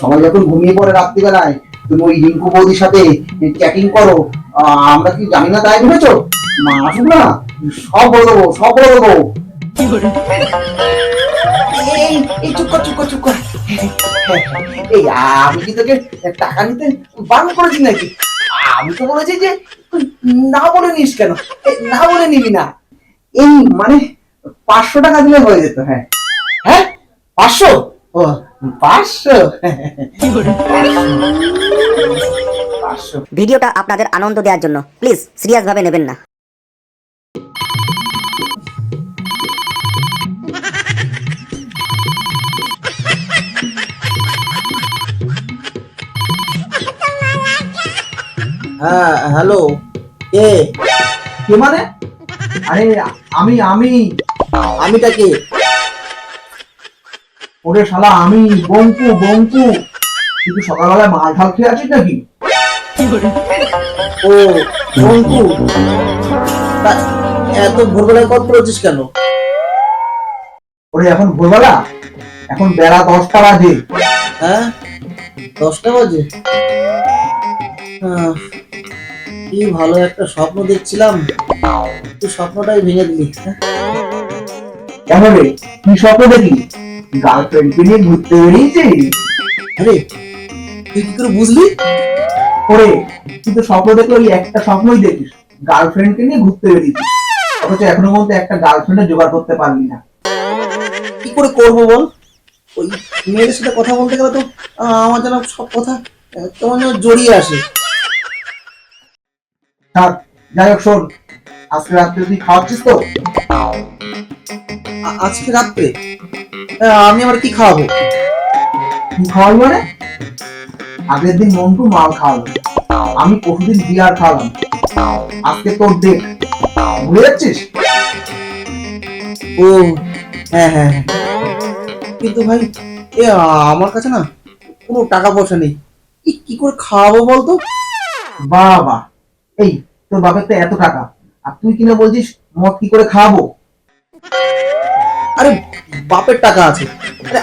সবাই যখন ঘুমিয়ে পড়ে রাত্রিবেলায়, তুমি ওই রিঙ্কু বৌদির সাথে চ্যাটিং করো আমরা কি জানি না তাই ভেবেছো? মা আসুক না। সব বলে দেবো, সব বলে দেবো। আমি কি তোকে টাকা নিতে বারণ করেছি নাকি? আমি তো বলেছি যে না বলে নিস কেন? না বলে নিবি না। এই মানে পাঁচশো টাকা দিলে হয়ে যেত হ্যাঁ। হ্যাঁ? পাঁচশো? ও পাঁচশো? ভিডিওটা আপনাদের আনন্দ দেওয়ার জন্য। প্লিজ সিরিয়াস ভাবে নেবেন না। হ্যাঁ হ্যালো। কে? কে মানে? আরে আমি আমি। আমিটা কে? ওরে শালা আমি বঙ্কু বঙ্কু। কিন্তু সকালবেলায় মাল ঢাল খেয়ে আছিস নাকি? ও অঙ্কু তা এত ভোরবেলায় কল করেছিস কেন? ওরে এখন ভোরবেলা? এখন বেলা দশটা বাজে। হ্যাঁ? দশটা বাজে? কি ভালো একটা স্বপ্ন দেখছিলাম। তুই স্বপ্নটাই ভেঙে দিলি হ্যাঁ? কেন রে? কি স্বপ্ন দেখলি? গার্লফ্রেন্ডকে নিয়ে ঘুরতে বেরিয়েছিস আরে তুই কি করে বুঝলি? ওরে কিন্তু স্বপ্ন দেখলে ওই একটা স্বপ্নই দেখিস। গার্লফ্রেন্ডকে নিয়ে ঘুরতে বেরিয়েছিস অথচ এখনও পর্যন্ত একটা গার্লফ্রেন্ডে জোগাড় করতে পারলি না। কি করে করব বল? ওই মেয়েদের সাথে কথা বলতে গেলে তো আমার যেন সব কথা কেমন যেন জড়িয়ে আসে। থাক যাই হোক শোন। আজকে রাত্রে তুই খাওয়াচ্ছিস তো? আজকে রাত্রে? আমি আবার কি খাওয়াবো? খাওয়াই মানে? আগের দিন মন্টু মাল খাওয়ালো। আমি পরশুদিন বিয়ার খাওয়ালাম। আজকে তোর দেখ ভুলে যাচ্ছিস? ও হ্যাঁ হ্যাঁ হ্যাঁ। কিন্তু ভাই, এ, আমার কাছে না কোনো টাকা পয়সা নেই। কি করে খাওয়াবো বলতো? বাবা, এই, তোর বাপের তো এত টাকা। আর তুই কিনা বলছিস, মদ কি করে খাওয়াবো? আরে বাপের টাকা আছে। আরে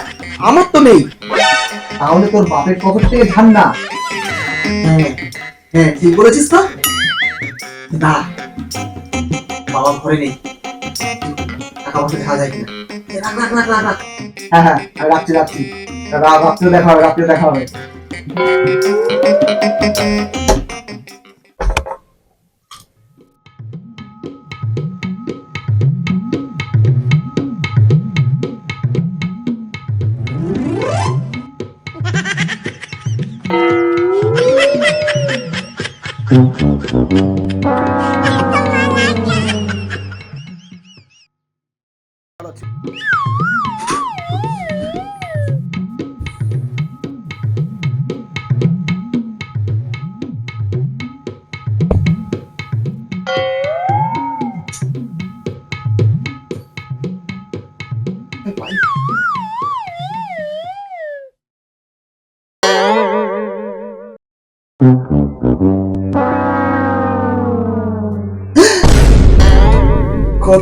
আমার তো নেই। তাহলে তোর বাপের পকেট থেকে ধান না। হ্যাঁ হ্যাঁ ঠিক বলেছিস তো। না। বাবা ঘরে নেই। টাকা পয়সা দেখা যায় কিনা। রাখ রাখ রাখ রাখ রাখ। হ্যাঁ হ্যাঁ আমি রাখছি রাখছি। রাত্রে দেখা হবে রাত্রে দেখা হবে। Bye.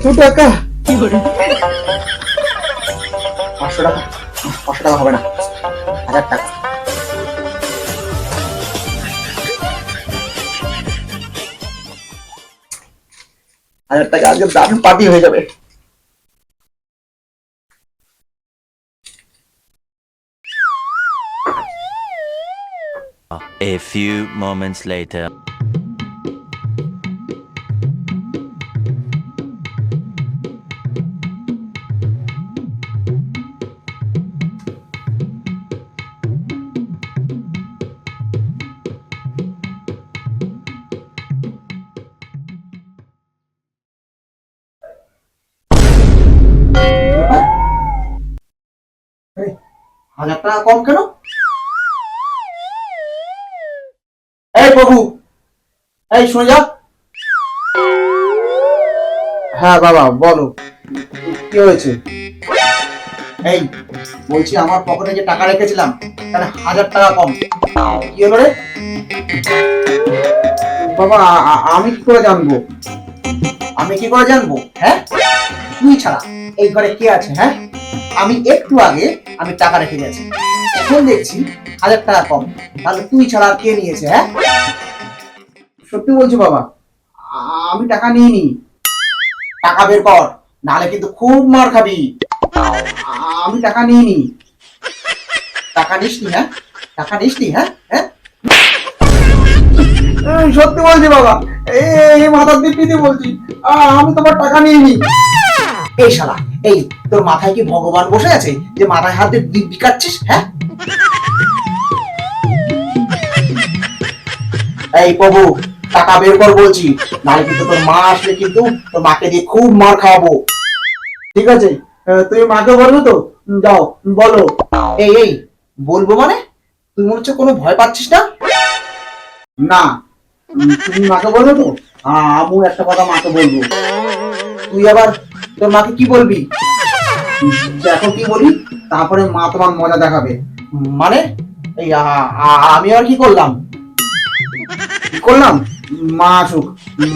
কত টাকা? পাঁচশো টাকা। পাঁচশো টাকা হবে না। হাজার টাকা। হাজার টাকা আজকে দারুণ পার্টি হয়ে যাবে। A few moments later. হাজার টাকা কম কেন? এই প্রভু, এই শুনে যা। হ্যাঁ বাবা, বলো। কি হয়েছে? এই, বলছি আমার পকেটে যে টাকা রেখেছিলাম তাহলে হাজার টাকা কম। কি হলো রে? বাবা আমি কি করে জানব? আমি কি করে জানব? হ্যাঁ? তুই ছাড়া, এই ঘরে কে আছে হ্যাঁ? আমি একটু আগে আমি টাকা রেখে গেছি এখন দেখছি হাজার টাকা কম। তাহলে তুই ছাড়া আর কে নিয়েছে হ্যাঁ? সত্যি বলছি বাবা, আমি টাকা নিইনি। টাকা বের কর, নাহলে কিন্তু খুব মার খাবি। আমি টাকা নিইনি। টাকা নিসনি হ্যাঁ? টাকা নিসনি হ্যাঁ? হ্যাঁ? সত্যি বলছি বাবা, এই মাথার দিব্যিতে বলছি আমি তোমার টাকা নিইনি। এই শালা এই, তোর মাথায় কি ভগবান বসে আছে যে মাথায় হাত দিয়ে দিব্যি হ্যাঁ? এই প্রভু, টাকা বের কর বলছি। নাহলে কিন্তু তোর মা আসলে কিন্তু তোর মাকে দিয়ে খুব মার খাওয়াবো। ঠিক আছে? তুমি মাকে বলব তো? যাও বলো। এই এই, বলব মানে? তুই মনে হচ্ছে কোনো ভয় পাচ্ছিস না? না। তুমি মাকে বলব তো? আমু একটা কথা মাকে বলব। তুই আবার তোর মাকে কি বলবি? দেখো কি বলি তারপরে মা তোমার মজা দেখাবে। মানে এই আমি আর কি করলাম? কি করলাম? মা আসুক।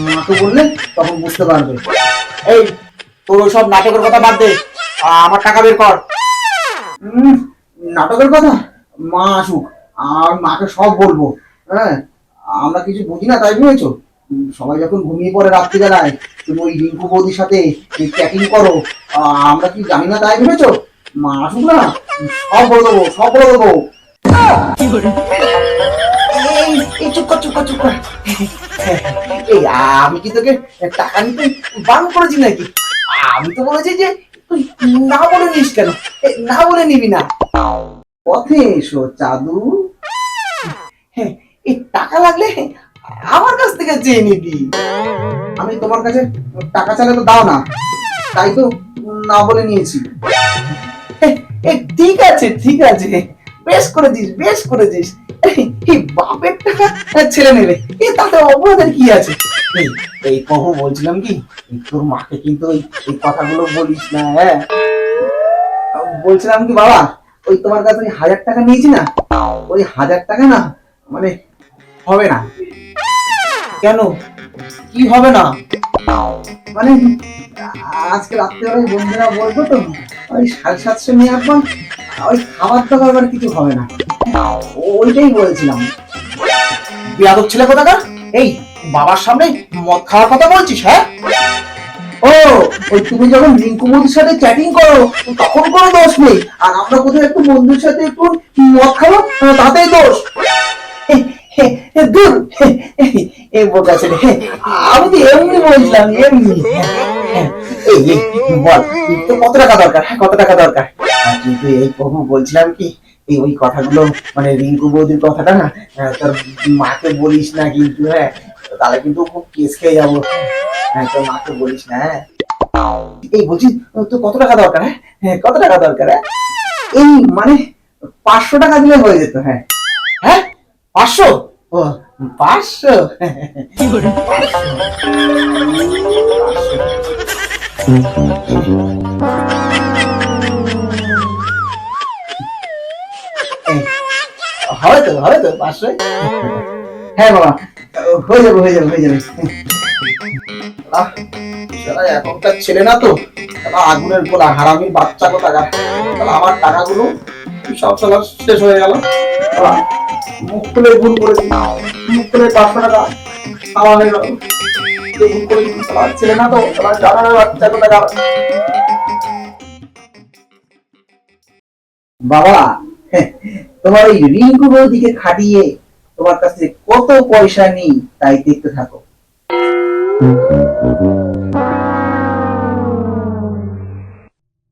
মাকে বললে তখন বুঝতে পারবে। এই তোর সব নাটকের কথা বাদ দে। আমার টাকা বের কর। নাটকের কথা? মা আসুক। আর মাকে সব বলব। হ্যাঁ আমরা কিছু বুঝি না তাই উম, সবাই যখন ঘুমিয়ে পড়ে রাত্রিবেলায় তুমি ওই রিঙ্কু বৌদির সাথে চ্যাটিং করো আমরা কি জানি না তাই ভেবেছো? মা আসুক না? সব বলে দেবো সব বলে দেবো। এই, আমি কি তোকে টাকা নিতে বান করেছি নাকি? আমি তো বলেছি যে না বলে নিস কেন? না বলে নিবি না। পথে এসো চাদু। হ্যাঁ, এই টাকা লাগলে আমার কাছ থেকে চেয়ে নিবি। আমি তোমার কাছে টাকা চাইলে তো দাও না। তাই তো না বলে নিয়েছি। ঠিক আছে ঠিক আছে। বেশ করেছিস বেশ করেছিস এই এই বাপের টাকা ছেলে নেবে। এ, তাতে অপরাধের কি আছে? এই কহু বলছিলাম কি? তোর মাকে কিন্তু ওই এই কথাগুলো বলিস না হ্যাঁ? বলছিলাম কি, বাবা, ওই তোমার কাছে ওই হাজার টাকা নিয়েছি না? ওই হাজার টাকা না মানে হবে না। কেন? কি হবে না? মানে আজকে রাত্রেবেলায় বন্ধুরা বলব তো, ওই সাড়ে সাতশো নিয়ে আসবাম, ওই খাবার দাবার আবার কিছু হবে না। ওইটাই বলছিলাম। বিয়াদব ছেলে কোথাকার? এই, বাবার সামনে মদ খাওয়ার কথা বলছিস হ্যাঁ? ও, ওই তুমি যখন রিঙ্কু মোদির সাথে চ্যাটিং করো, তখন কোনো দোষ নেই। আর আমরা কোথাও একটু বন্ধুর সাথে একটু মদ খাব, তাতেই দোষ। আমি তো এমনি বলছিলাম এমনি। হ্যাঁ, বল কত টাকা দরকার? হ্যাঁ কত টাকা দরকার? কিন্তু এই প্রভু বলছিলাম কি এই ওই কথাগুলো মানে রিঙ্কু বৌদির কথাটা না তোর মাকে বলিস না কিন্তু হ্যাঁ তাহলে কিন্তু খুব কেস খেয়ে যাব। হ্যাঁ তোর মাকে বলিস না হ্যাঁ। এই বলছি তো কত টাকা দরকার হ্যাঁ? হ্যাঁ কত টাকা দরকার হ্যাঁ? এই মানে পাঁচশো টাকা দিলে হয়ে যেত হ্যাঁ। হ্যাঁ? পাঁচশো? ও পাঁচশো? এই, হবে তো হবে তো পাঁচশো? হ্যাঁ বাবা। হয়ে যাবে হয়ে যাবে হয়ে যাবে। এখনকার ছেলে না তো আগুনের গোলা হারামির বাচ্চা কোথাকার? শালা আমার টাকাগুলো সব শালা শেষ হয়ে গেল। মুখ খুলে ভুল করেছি। মুখ খুলে পাঁচশো টাকা খাওয়া হয়ে গেল। ছেলে না তো? জানার বাচ্চা কোথাকার বাবা, তোমার ওই রিঙ্কু বৌদিকে খাটিয়ে তোমার কাছে কত পয়সা নেই, তাই দেখতে থাকো।